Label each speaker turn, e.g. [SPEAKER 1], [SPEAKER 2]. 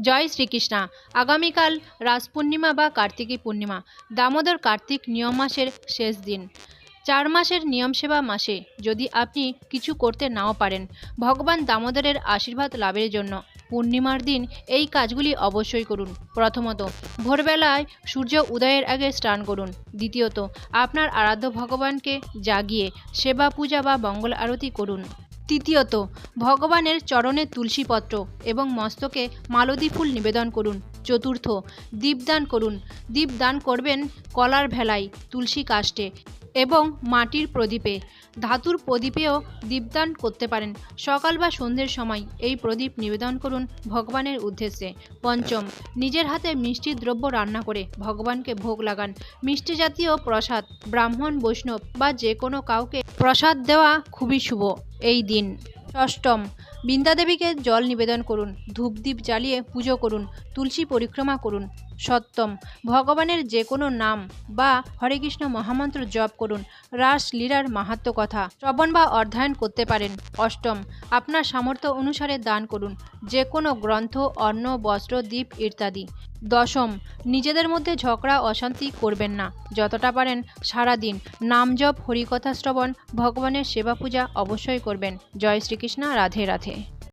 [SPEAKER 1] জয় শ্রীকৃষ্ণা। আগামীকাল রাস পূর্ণিমা বা কার্তিকী পূর্ণিমা, দামোদর কার্তিক নিয়ম মাসের শেষ দিন। চার মাসের নিয়ম সেবা মাসে যদি আপনি কিছু করতে নাও পারেন, ভগবান দামোদরের আশীর্বাদ লাভের জন্য পূর্ণিমার দিন এই কাজগুলি অবশ্যই করুন। প্রথমত, ভোরবেলায় সূর্য উদয়ের আগে স্নান করুন। দ্বিতীয়ত, আপনার আরাধ্য ভগবানকে জাগিয়ে সেবা পূজা বা মঙ্গল আরতি করুন। তৃতীয়ত, ভগবানের চরণে তুলসীপত্র এবং মস্তকে মালতী ফুল নিবেদন করুন। চতুর্থ, দীপদান করুন। দীপদান করবেন কলার ভেলায় তুলসী কাষ্ঠে এবং মাটির প্রদীপে, ধাতুর প্রদীপেও দীপদান করতে পারেন। সকাল বা সন্ধ্যের সময় এই প্রদীপ নিবেদন করুন ভগবানের উদ্দেশ্যে। পঞ্চম, নিজের হাতে মিষ্টি দ্রব্য রান্না করে ভগবানকে ভোগ লাগান। মিষ্টি জাতীয় প্রসাদ, ব্রাহ্মণ, বৈষ্ণব বা যে কোনো কাউকে প্রসাদ দেওয়া খুবই শুভ। এই দিন ষষ্ঠম বৃন্দাদেবীকে জল নিবেদন করুন, ধূপদীপ জ্বালিয়ে পুজো করুন, তুলসী পরিক্রমা করুন। সপ্তম, ভগবানের যে কোনো নাম বা হরে কৃষ্ণ মহামন্ত্র জপ করুন, রাস লীলার মাহাত্ম কথা, শ্রবণ বা অধ্যয়ন করতে পারেন। অষ্টম, আপনার সামর্থ্য অনুসারে দান করুন যে কোনো গ্রন্থ, অন্ন, বস্ত্র দ্বীপ ইত্যাদি। দশম, নিজেদের মধ্যে ঝগড়া, অশান্তি করবেন না। যতটা পারেন সারা দিন নাম জপ, হরিকথা শ্রবণ, ভগবানের সেবা পূজা অবশ্যই করবেন। জয় শ্রীকৃষ্ণ, রাধে রাধে।